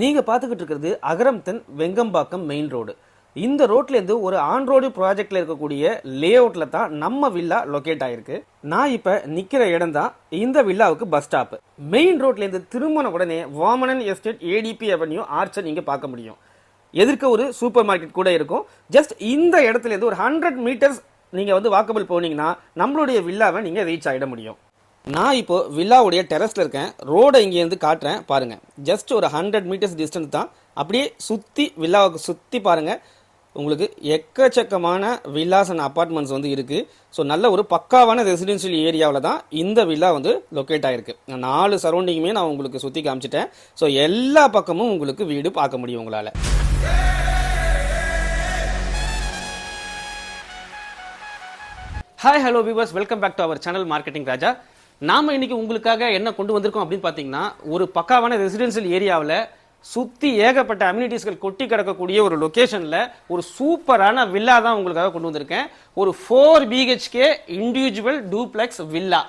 நீங்க பார்த்துக்கிட்டு இருக்கிறது அகரம்தன் வெங்கம்பாக்கம் மெயின் ரோடு இந்த ரோட்லேருந்து ஒரு ஆன் ரோடு ப்ராஜெக்ட்ல இருக்கக்கூடிய லே அவுட்ல தான் நம்ம வில்லா லொகேட் ஆயிருக்கு. நான் இப்ப நிக்கிற இடம் தான் இந்த வில்லாவுக்கு பஸ் ஸ்டாப் மெயின் ரோட்லேருந்து திரும்பின உடனே வாமனன் எஸ்டேட் ஏடிபி அவென்யூ ஆர்ச்சை நீங்க பார்க்க முடியும். எதிர்க்க ஒரு சூப்பர் மார்க்கெட் கூட இருக்கும். ஜஸ்ட் இந்த இடத்துல இருந்து ஒரு ஹண்ட்ரட் மீட்டர்ஸ் நீங்க வந்து வாக்கபிள் போனீங்கன்னா நம்மளுடைய வில்லாவை நீங்க ரீச் ஆகிட முடியும். நான் இப்போ வில்லாவுடைய டெரஸில் இருக்கேன். ரோடை இங்கேருந்து காட்டுறேன். பாருங்கள் ஜஸ்ட் ஒரு ஹண்ட்ரட் மீட்டர்ஸ் டிஸ்டன்ஸ் தான். அப்படியே சுற்றி வில்லாவுக்கு சுற்றி பாருங்கள் உங்களுக்கு எக்கச்சக்கமான வில்லாஸ் அண்ட் அப்பார்ட்மெண்ட்ஸ் வந்து இருக்குது ஸோ நல்ல ஒரு பக்காவான ரெசிடென்ஷியல் ஏரியாவில் தான் இந்த வில்லா வந்து லொக்கேட் ஆகிருக்கு நான் நாலு சரௌண்டிங்குமே நான் உங்களுக்கு சுற்றி காமிச்சிட்டேன். ஸோ எல்லா பக்கமும் உங்களுக்கு வீடு பார்க்க முடியும் உங்களால். Hi hello viewers welcome back to our channel marketing Raja நாம் இன்னைக்கு உங்களுக்காக என்ன கொண்டு வந்திருக்கோம் அப்படின்னு பார்த்தீங்கன்னா ஒரு பக்காவான ரெசிடென்ஷியல் ஏரியாவில் சுற்றி ஏகப்பட்ட அம்யூனிட்டிஸ்கள் கொட்டி கிடக்கக்கூடிய ஒரு லொக்கேஷனில் ஒரு சூப்பரான வில்லா தான் உங்களுக்காக கொண்டு வந்திருக்கேன். ஒரு four BHK individual duplex villa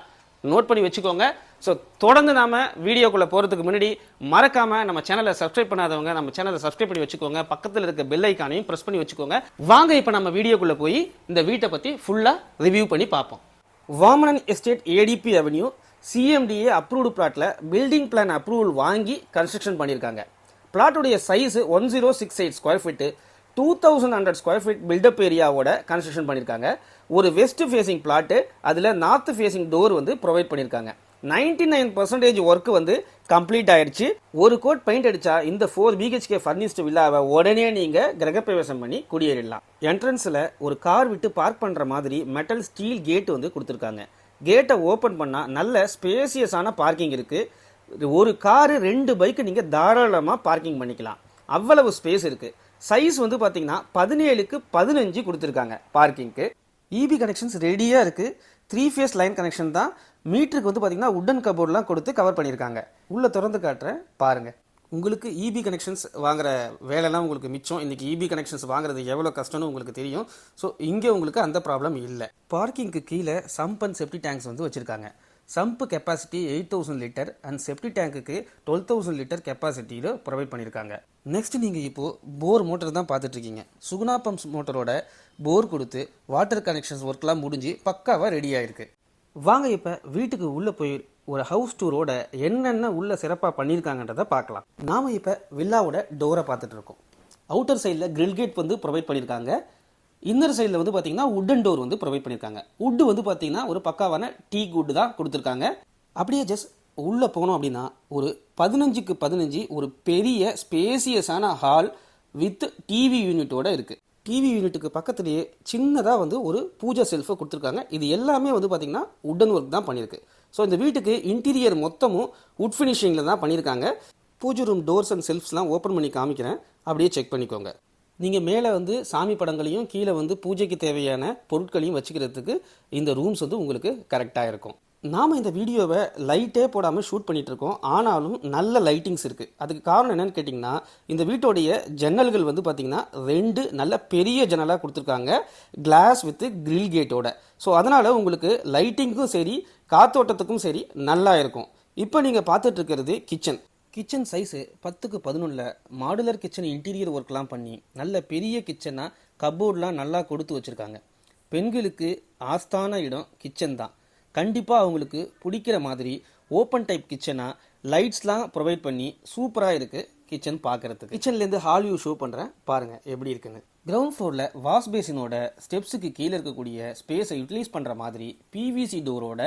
note பண்ணி வச்சுக்கோங்க. ஸோ தொடர்ந்து நாம வீடியோக்குள்ளே போகிறதுக்கு முன்னாடி மறக்காம நம்ம சேனலை சப்ஸ்கிரைப் பண்ணாதவங்க நம்ம சேனலை சப்ஸ்கிரைப் பண்ணி வச்சுக்கோங்க. பக்கத்தில் இருக்க பெல் ஐக்கானையும் ப்ரெஸ் பண்ணி வச்சுக்கோங்க. வாங்க இப்போ நம்ம வீடியோக்குள்ளே போய் இந்த வீட்டை பற்றி ஃபுல்லாக ரிவ்யூ பண்ணி பார்ப்போம். Vamanan estate ADP avenue CMDA approved பிளாட்டில் building plan approval வாங்கி கன்ஸ்ட்ரக்ஷன் பண்ணியிருக்காங்க பிளாட்டுடைய size one zero six eight square feet two thousand hundred square feet built up ஏரியாவோட construction பண்ணியிருக்காங்க ஒரு வெஸ்ட் ஃபேசிங் பிளாட்டு அதில் நார்த் ஃபேசிங் டோர் வந்து provide பண்ணியிருக்காங்க ninety nine percentage work வந்து complete ஆயிடுச்சு. ஒரு கோட் பெயிண்ட் அடிச்சா இந்த ஃபோர் பிஹெச்கே ஃபர்னிஸ்டு வில்லாவை உடனே நீங்க கிரகப்பிரவேசம் பண்ணி குடியேறிடலாம். என்ட்ரன்ஸ்ல ஒரு கார் விட்டு பார்க் பண்ற மாதிரி மெட்டல் ஸ்டீல் கேட் வந்து கொடுத்துருக்காங்க. கேட்டை ஓப்பன் பண்ணா நல்ல ஸ்பேசியஸான பார்க்கிங் இருக்கு. ஒரு காரு ரெண்டு பைக்கு நீங்க தாராளமா பார்க்கிங் பண்ணிக்கலாம். அவ்வளவு ஸ்பேஸ் இருக்கு. சைஸ் வந்து பார்த்தீங்கன்னா பதினேழுக்கு பதினஞ்சு கொடுத்துருக்காங்க பார்க்கிங்க்கு இபி கனெக்ஷன்ஸ் ரெடியாக இருக்குது த்ரீ ஃபேஸ் லைன் கனெக்ஷன் தான். மீட்டருக்கு வந்து பாத்தீங்கன்னா உட்டன் கபோர்ட்லாம் கொடுத்து கவர் பண்ணியிருக்காங்க. உள்ளே திறந்து காட்டுறேன் பாருங்கள் உங்களுக்கு இபி கனெக்ஷன்ஸ் வாங்குற வேலைலாம் உங்களுக்கு மிச்சம். இன்னைக்கு இபி கனெக்ஷன்ஸ் வாங்குறது எவ்வளோ கஷ்டம்னு உங்களுக்கு தெரியும். ஸோ இங்கே உங்களுக்கு அந்த ப்ராப்ளம் இல்லை. பார்க்கிங்க்கு கீழே சம்ப் அண்ட் செப்டி டேங்க்ஸ் வந்து வச்சுருக்காங்க. Sump capacity eight thousand litre and septic டேங்க்குக்கு twelve thousand litre கெப்பாசிட்டியில் ப்ரொவைட் பண்ணியிருக்காங்க. நெக்ஸ்ட் நீங்கள் இப்போது போர் மோட்டர் தான் பார்த்துட்ருக்கீங்க. சுகுணா பம்ப்ஸ் மோட்டரோட போர் கொடுத்து வாட்டர் கனெக்ஷன்ஸ் ஒர்க்லாம் முடிஞ்சு பக்காவாக ரெடி ஆயிருக்கு. வாங்க இப்போ வீட்டுக்கு உள்ளே போய் ஒரு ஹவுஸ் டூரோட என்னென்ன உள்ளே சிறப்பாக பண்ணியிருக்காங்கன்றத பார்க்கலாம். நாம் இப்போ வில்லாவோட டோரை பார்த்துட்டு இருக்கோம். அவுட்டர் சைடில் கிரில் கேட் வந்து ப்ரொவைட் பண்ணியிருக்காங்க இன்னர் சைடில் வந்து பார்த்தீங்கன்னா உட்டன் டோர் வந்து ப்ரொவைட் பண்ணியிருக்காங்க உட்டு வந்து பார்த்தீங்கன்னா ஒரு பக்காவான டீ குட் தான் கொடுத்துருக்காங்க. அப்படியே ஜஸ்ட் உள்ளே போனோம் அப்படின்னா ஒரு பதினஞ்சுக்கு பதினஞ்சு ஒரு பெரிய ஸ்பேசியஸான ஹால் வித் டிவி யூனிட்டோட இருக்குது டிவி யூனிட்டுக்கு பக்கத்துலேயே சின்னதாக வந்து ஒரு பூஜை செல்ஃபை கொடுத்துருக்காங்க. இது எல்லாமே வந்து பார்த்திங்கன்னா உட்டன் ஒர்க் தான் பண்ணியிருக்கு. ஸோ இந்த வீட்டுக்கு இன்டீரியர் மொத்தமும் உட் ஃபினிஷிங்கில் தான் பண்ணியிருக்காங்க. பூஜை ரூம் டோர்ஸ் அண்ட் செல்ஃப்ஸ்லாம் ஓப்பன் பண்ணி காமிக்கிறேன். அப்படியே செக் பண்ணிக்கோங்க. நீங்கள் மேலே வந்து சாமி படங்களையும் கீழே வந்து பூஜைக்கு தேவையான பொருட்களையும் வச்சுக்கிறதுக்கு இந்த ரூம்ஸ் வந்து உங்களுக்கு கரெக்டாக இருக்கும். நாம் இந்த வீடியோவை லைட்டே போடாமல் ஷூட் பண்ணிகிட்ருக்கோம் ஆனாலும் நல்ல லைட்டிங்ஸ் இருக்குது அதுக்கு காரணம் என்னென்னு கேட்டிங்கன்னா இந்த வீட்டோடைய ஜன்னல்கள் வந்து பார்த்திங்கன்னா ரெண்டு நல்ல பெரிய ஜன்னலாக கொடுத்துருக்காங்க. கிளாஸ் வித்து கிரில் கேட்டோட ஸோ அதனால் உங்களுக்கு லைட்டிங்க்கும் சரி காத்தோட்டத்துக்கும் சரி நல்லா இருக்கும். இப்போ நீங்கள் பார்த்துட்ருக்கிறது கிச்சன் கிச்சன் சைஸு பத்துக்கு பதினொன்றில் மாடுலர் கிச்சன் இன்டீரியர் ஒர்க்லாம் பண்ணி நல்ல பெரிய கிச்சனாக கப்போர்ட்லாம் நல்லா கொடுத்து வச்சுருக்காங்க. பெண்களுக்கு ஆஸ்தான இடம் கிச்சன் தான். கண்டிப்பாக அவங்களுக்கு பிடிக்கிற மாதிரி ஓப்பன் டைப் கிச்சனாக லைட்ஸ்லாம் ப்ரொவைட் பண்ணி சூப்பராக இருக்குது கிச்சன் பார்க்குறதுக்கு. கிச்சன்லேருந்து ஹால் வியூ ஷோ பண்ணுறேன் பாருங்கள் எப்படி இருக்குன்னு. கிரவுண்ட் ஃப்ளோரில் வாஷ் பேசினோட ஸ்டெப்ஸுக்கு கீழே இருக்கக்கூடிய ஸ்பேஸை யூட்டிலைஸ் பண்ணுற மாதிரி பிவிசி டோரோட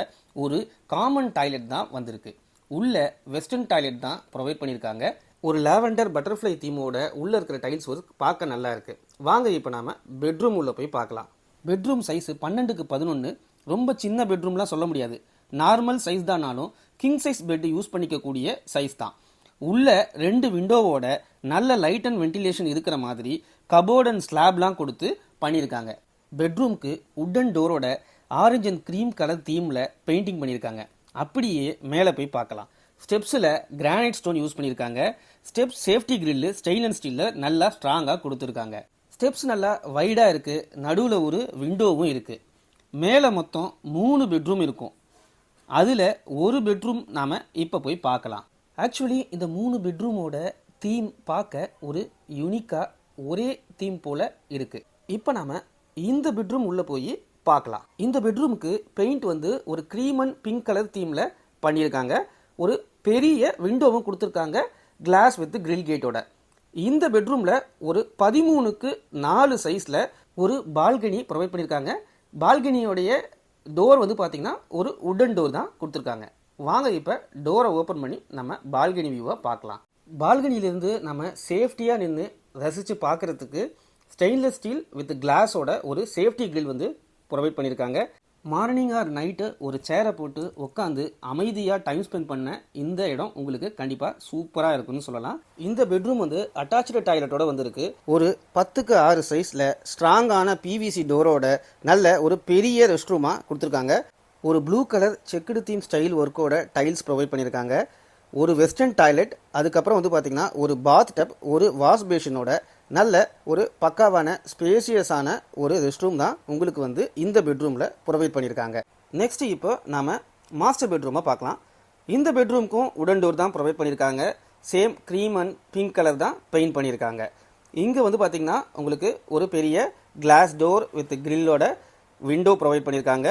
ஒரு காமன் டாய்லெட் தான் வந்திருக்கு. உள்ள வெஸ்டர்ன் டாய்லெட் தான் ப்ரொவைட் பண்ணியிருக்காங்க. ஒரு லாவெண்டர் பட்டர்ஃப்ளை தீமோட உள்ளே இருக்கிற டைல்ஸ் ஒர்க் பார்க்க நல்லா இருக்குது வாங்க இப்போ நாம் பெட்ரூம் உள்ளே போய் பார்க்கலாம். பெட்ரூம் சைஸ் பன்னெண்டுக்கு பதினொன்று ரொம்ப சின்ன பெட்ரூம்லாம் சொல்ல முடியாது. நார்மல் சைஸ் தானாலும் கிங் சைஸ் பெட் யூஸ் பண்ணிக்கக்கூடிய சைஸ் தான். உள்ள ரெண்டு விண்டோவோட நல்ல லைட் அண்ட் வென்டிலேஷன் இருக்கிற மாதிரி கபோர்ட் அண்ட் ஸ்லாப்லாம் கொடுத்து பண்ணியிருக்காங்க. பெட்ரூம்க்கு உட்டன் டோரோட ஆரஞ்சு அண்ட் க்ரீம் கலர் தீமில் பெயிண்டிங் பண்ணியிருக்காங்க. அப்படியே மேலே போய் பார்க்கலாம். ஸ்டெப்ஸில் கிரானைட் ஸ்டோன் யூஸ் பண்ணியிருக்காங்க. ஸ்டெப்ஸ் சேஃப்டி கிரில்லு ஸ்டெயின்லெஸ் ஸ்டீலில் நல்லா ஸ்ட்ராங்காக கொடுத்துருக்காங்க. ஸ்டெப்ஸ் நல்லா வைடாக இருக்குது நடுவில் ஒரு விண்டோவும் இருக்குது மேலே மொத்தம் மூணு பெட்ரூம் இருக்கும். அதில் ஒரு பெட்ரூம் நாம் இப்போ போய் பார்க்கலாம். ஆக்சுவலி இந்த மூணு பெட்ரூமோட தீம் பார்க்க ஒரு யூனிக்காக ஒரே தீம் போல் இருக்குது இப்போ நாம் இந்த பெட்ரூம் உள்ளே போய் பார்க்கலாம். இந்த பெட்ரூமுக்கு பெயிண்ட் வந்து ஒரு க்ரீம் அண்ட் பிங்க் கலர் தீமில் பண்ணியிருக்காங்க. ஒரு பெரிய விண்டோவும் கொடுத்துருக்காங்க கிளாஸ் வித் கிரில் கேட்டோட இந்த பெட்ரூமில் ஒரு பதிமூணுக்கு நாலு சைஸில் ஒரு பால்கனி ப்ரொவைட் பண்ணியிருக்காங்க. பால்கனியோடைய டோர் வந்து பார்த்தீங்கன்னா ஒரு உடன் டோர் தான் கொடுத்துருக்காங்க. வாங்க இப்போ டோரை ஓப்பன் பண்ணி நம்ம பால்கனி வியூவை பார்க்கலாம். பால்கனியிலேருந்து நம்ம சேஃப்டியாக நின்று ரசித்து பார்க்குறதுக்கு ஸ்டெயின்லெஸ் ஸ்டீல் வித் கிளாஸோட ஒரு சேஃப்டி கிரில் வந்து ப்ரொவைட் பண்ணியிருக்காங்க மார்னிங் ஆர் நைட்டு ஒரு சேரை போட்டு உட்காந்து அமைதியாக டைம் ஸ்பெண்ட் பண்ண இந்த இடம் உங்களுக்கு கண்டிப்பாக சூப்பராக இருக்குன்னு சொல்லலாம். இந்த பெட்ரூம் வந்து அட்டாச்சு டாய்லெட்டோட வந்திருக்கு. ஒரு பத்துக்கு ஆறு சைஸில் ஸ்ட்ராங்கான பிவிசி டோரோட நல்ல ஒரு பெரிய ரெஸ்ட் ரூமாக கொடுத்துருக்காங்க. ஒரு blue colour checked theme style ஒர்க்கோட tiles provide பண்ணியிருக்காங்க. ஒரு வெஸ்டர்ன் டாய்லெட் அதுக்கப்புறம் வந்து பார்த்தீங்கன்னா ஒரு பாத் டப் ஒரு வாஷ் பேஷனோட நல்ல ஒரு பக்காவான ஸ்பேசியஸான ஒரு ரெஸ்ட் ரூம் தான் உங்களுக்கு வந்து இந்த பெட்ரூமில் ப்ரொவைட் பண்ணியிருக்காங்க. நெக்ஸ்ட் இப்போ நாம மாஸ்டர் பெட்ரூமை பார்க்கலாம். இந்த பெட்ரூம்க்கும் உடன் டோர் தான் ப்ரொவைட் பண்ணியிருக்காங்க. Same cream and pink colour தான் பெயிண்ட் பண்ணியிருக்காங்க. இங்கே வந்து பார்த்தீங்கன்னா உங்களுக்கு ஒரு பெரிய கிளாஸ் டோர் வித் கிரில்லோட விண்டோ ப்ரொவைட் பண்ணியிருக்காங்க.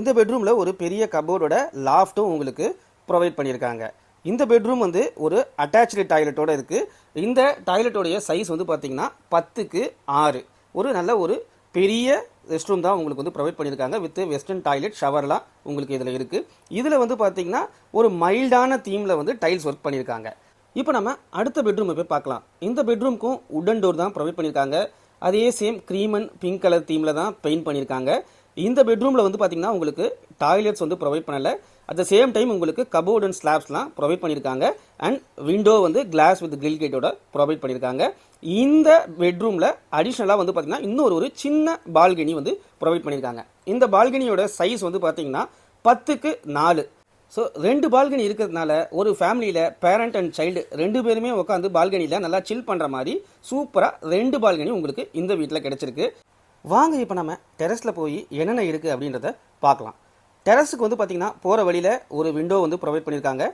இந்த பெட்ரூமில் ஒரு பெரிய கபோர்டோட லாஃப்ட்டும் உங்களுக்கு ப்ரொவைட் பண்ணியிருக்காங்க. இந்த பெட்ரூம் வந்து ஒரு அட்டாச்சு டாய்லெட்டோட இருக்குது இந்த டாய்லெட்டோடைய சைஸ் வந்து பார்த்தீங்கன்னா பத்துக்கு ஆறு. ஒரு நல்ல ஒரு பெரிய ரெஸ்ட் ரூம் தான் உங்களுக்கு வந்து ப்ரொவைட் பண்ணியிருக்காங்க. வித் வெஸ்டர்ன் டாய்லெட் ஷவர்லாம் உங்களுக்கு இதில் இருக்குது இதில் வந்து பார்த்தீங்கன்னா ஒரு மைல்டான தீமில் வந்து டைல்ஸ் ஒர்க் பண்ணியிருக்காங்க. இப்போ நம்ம அடுத்த பெட்ரூமை போய் பார்க்கலாம். இந்த பெட்ரூம்க்கும் உடன் டோர் தான் ப்ரொவைட் பண்ணியிருக்காங்க. அதே same cream and pink colour தீமில் தான் பெயிண்ட் பண்ணியிருக்காங்க. இந்த பெட்ரூமில் வந்து பார்த்தீங்கன்னா உங்களுக்கு டாய்லெட்ஸ் வந்து ப்ரொவைட் பண்ணலை. அட் த சேம் டைம் உங்களுக்கு கபோர்ட் அண்ட் ஸ்லாப்ஸ்லாம் ப்ரொவைட் பண்ணியிருக்காங்க அண்ட் விண்டோ வந்து கிளாஸ் வித் கிரில் கேட்டோட ப்ரொவைட் பண்ணியிருக்காங்க இந்த பெட்ரூமில் அடிஷ்னலாக வந்து பார்த்திங்கன்னா இன்னொரு ஒரு சின்ன பால்கனி வந்து ப்ரொவைட் பண்ணியிருக்காங்க இந்த பால்கனியோட சைஸ் வந்து பார்த்தீங்கன்னா பத்துக்கு நாலு. ஸோ ரெண்டு பால்கனி இருக்கிறதுனால ஒரு ஃபேமிலியில் பேரண்ட் அண்ட் சைல்டு ரெண்டு பேருமே உட்காந்து பால்கனியில் நல்லா சில் பண்ணுற மாதிரி சூப்பராக ரெண்டு பால்கனி உங்களுக்கு இந்த வீட்டில் கிடச்சிருக்கு. வாங்க இப்போ நம்ம டெரஸில் போய் என்னென்ன இருக்குது அப்படின்றத பார்க்கலாம். டெரஸுக்கு வந்து பார்த்தீங்கன்னா போகிற வழியில் ஒரு விண்டோ வந்து ப்ரொவைட் பண்ணியிருக்காங்க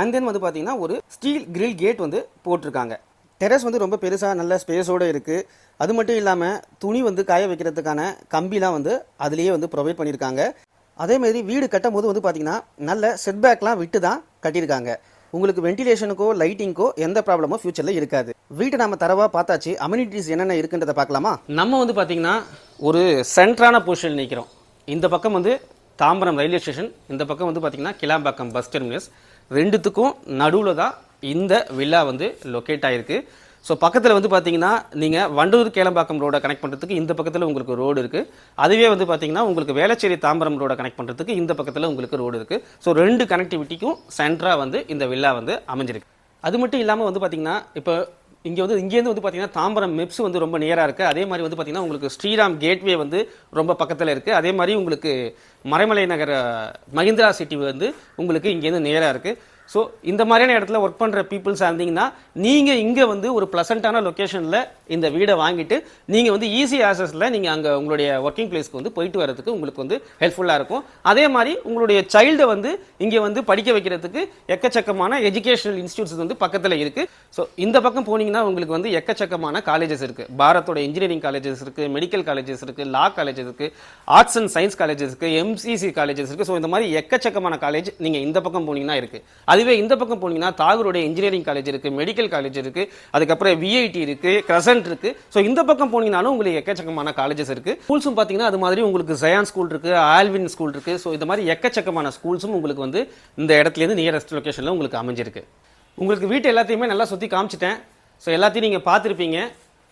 அண்ட் தென் வந்து பார்த்தீங்கன்னா ஒரு ஸ்டீல் கிரில் கேட் வந்து போட்டிருக்காங்க. டெரஸ் வந்து ரொம்ப பெருசாக நல்ல ஸ்பேஸோடு இருக்குது அது மட்டும் இல்லாமல் துணி வந்து காய வைக்கிறதுக்கான கம்பிலாம் வந்து அதுலேயே வந்து ப்ரொவைட் பண்ணியிருக்காங்க அதே மாதிரி வீடு கட்டும் போது வந்து பார்த்தீங்கன்னா நல்ல செட்பேக்லாம் விட்டு தான் கட்டியிருக்காங்க. உங்களுக்கு வென்டிலேஷனுக்கோ லைட்டிங்க்கோ எந்த ப்ராப்ளமோ ஃபியூச்சரில் இருக்காது. வீட்டை நம்ம தரவாக பார்த்தாச்சு. அம்யூனிட்டிஸ் என்னென்ன இருக்குன்றதை பார்க்கலாமா? நம்ம வந்து பார்த்திங்கன்னா ஒரு சென்ட்ரான பொசிஷன் நிற்கிறோம் இந்த பக்கம் வந்து தாம்பரம் ரயில்வே ஸ்டேஷன் இந்த பக்கம் வந்து பார்த்தீங்கன்னா கிளாம்பாக்கம் பஸ் டெர்மினஸ் ரெண்டுத்துக்கும் நடுவில் தான் இந்த வில்லா வந்து லொக்கேட் ஆகிருக்கு ஸோ பக்கத்தில் வந்து பார்த்தீங்கன்னா நீங்கள் வண்டூர் கேளம்பாக்கம் ரோடை கனெக்ட் பண்ணுறதுக்கு இந்த பக்கத்தில் உங்களுக்கு ரோடு இருக்குது அதுவே வந்து பார்த்தீங்கன்னா உங்களுக்கு வேளச்சேரி தாம்பரம் ரோடை கனெக்ட் பண்ணுறதுக்கு இந்த பக்கத்தில் உங்களுக்கு ரோடு இருக்குது ஸோ ரெண்டு கனெக்டிவிட்டிக்கும் சென்டராக வந்து இந்த வில்லா வந்து அமைஞ்சிருக்கு. அது மட்டும் இல்லாமல் வந்து பார்த்தீங்கன்னா இப்போ இங்கே வந்து இங்கேருந்து வந்து பார்த்தீங்கன்னா தாம்பரம் மெப்ஸ் வந்து ரொம்ப நியராக இருக்குது அதே மாதிரி வந்து பார்த்தீங்கன்னா உங்களுக்கு ஸ்ரீராம் கேட்வே வந்து ரொம்ப பக்கத்தில் இருக்குது அதே மாதிரி உங்களுக்கு மறைமலை நகர மஹிந்திரா சிட்டி வந்து உங்களுக்கு இங்கேருந்து நேராக இருக்குது ஸோ இந்த மாதிரியான இடத்துல ஒர்க் பண்ணுற பீப்புள்ஸாக இருந்தீங்கன்னா நீங்கள் இங்கே வந்து ஒரு ப்ளசண்ட்டான லொக்கேஷனில் இந்த வீடை வாங்கிட்டு நீங்கள் வந்து ஈஸி ஆக்சஸில் நீங்கள் அங்கே உங்களுடைய ஒர்க்கிங் பிளேஸ்க்கு வந்து போயிட்டு வரதுக்கு உங்களுக்கு வந்து ஹெல்ப்ஃபுல்லாக இருக்கும். அதே மாதிரி உங்களுடைய சைல்டை வந்து இங்கே வந்து படிக்க வைக்கிறதுக்கு எக்கச்சக்கமான எஜுகேஷனல் இன்ஸ்டியூட்ஸ் வந்து பக்கத்தில் இருக்குது ஸோ இந்த பக்கம் போனீங்கன்னா உங்களுக்கு வந்து எக்கச்சக்கமான காலேஜஸ் இருக்குது பாரத்தோட இன்ஜினியரிங் காலேஜஸ் இருக்குது மெடிக்கல் காலேஜஸ் இருக்குது லா காலேஜஸ் இருக்குது ஆர்ட்ஸ் அண்ட் சயின்ஸ் காலேஜஸ் இருக்குது எம்சிசி காலேஜஸ் இருக்குது ஸோ இந்த மாதிரி எக்கச்சக்கமான காலேஜ் நீங்கள் இந்த பக்கம் போனீங்கன்னா இருக்குது அது அதுவே இந்த பக்கம் போனீங்கன்னா தாகூருடைய இன்ஜினியரிங் காலேஜ் இருக்குது மெடிக்கல் காலேஜ் இருக்குது அதுக்கப்புறம் விஐடி இருக்குது கிரசன்ட் இருக்குது ஸோ இந்த பக்கம் போனீங்கனாலும் உங்களுக்கு எக்கச்சக்கமான காலேஜஸ் இருக்குது ஸ்கூல்ஸும் பார்த்தீங்கன்னா அது மாதிரி உங்களுக்கு ஜயான் ஸ்கூல் இருக்குது ஆல்வின் ஸ்கூல் இருக்குது ஸோ இந்த மாதிரி எக்கச்சக்கமான ஸ்கூல்ஸும் உங்களுக்கு வந்து இந்த இடத்துலேருந்து நியரஸ்ட் லொக்கேஷனில் உங்களுக்கு அமைஞ்சிருக்கு. உங்களுக்கு வீட்டு எல்லாத்தையுமே நல்லா சுற்றி காமிச்சிட்டேன். ஸோ எல்லாத்தையும் நீங்கள் பார்த்துருப்பீங்க.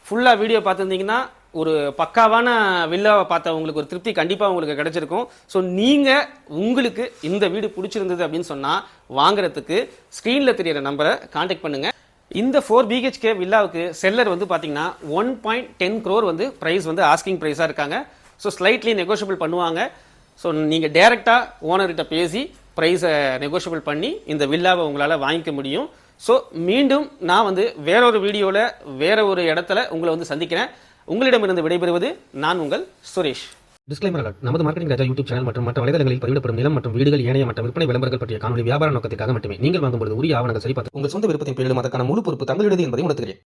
ஃபுல்லாக வீடியோ பார்த்துருந்தீங்கன்னா ஒரு பக்காவான வில்லாவை பார்த்த உங்களுக்கு ஒரு திருப்தி கண்டிப்பாக உங்களுக்கு கிடைச்சிருக்கும். ஸோ நீங்கள் உங்களுக்கு இந்த வீடு பிடிச்சிருந்தது அப்படின்னு சொன்னால் வாங்குறதுக்கு ஸ்க்ரீனில் தெரியிற நம்பரை காண்டாக்ட் பண்ணுங்கள் இந்த ஃபோர் பிஹெச்கே வில்லாவுக்கு செல்லர் வந்து பார்த்தீங்கன்னா ஒன் பாயிண்ட் டென் க்ரோர் வந்து ப்ரைஸ் வந்து ஆஸ்கிங் ப்ரைஸாக இருக்காங்க. ஸோ ஸ்லைட்லி நெகோஷியபிள் பண்ணுவாங்க. ஸோ நீங்கள் டேரெக்டாக ஓனர்கிட்ட பேசி ப்ரைஸை நெகோஷியபிள் பண்ணி இந்த வில்லாவை உங்களால் வாங்கிக்க முடியும். ஸோ மீண்டும் நான் வந்து வேற ஒரு வீடியோவில் வேற ஒரு இடத்துல உங்களை வந்து சந்திக்கிறேன். உங்களிடமிருந்து விடைபெறுவது நான் உங்கள் சுரேஷ். டிஸ்க்ளைமர் அலர்ட் நமது மார்க்கெட்டிங் ராஜா யூடியூப் சேனல் மற்றும் மற்ற வலைதளங்களில் பதிவிடப்படும் நிலம் மற்றும் வீடுகள் ஏனைய மற்ற விற்பனை விளம்பரங்கள் பற்றிய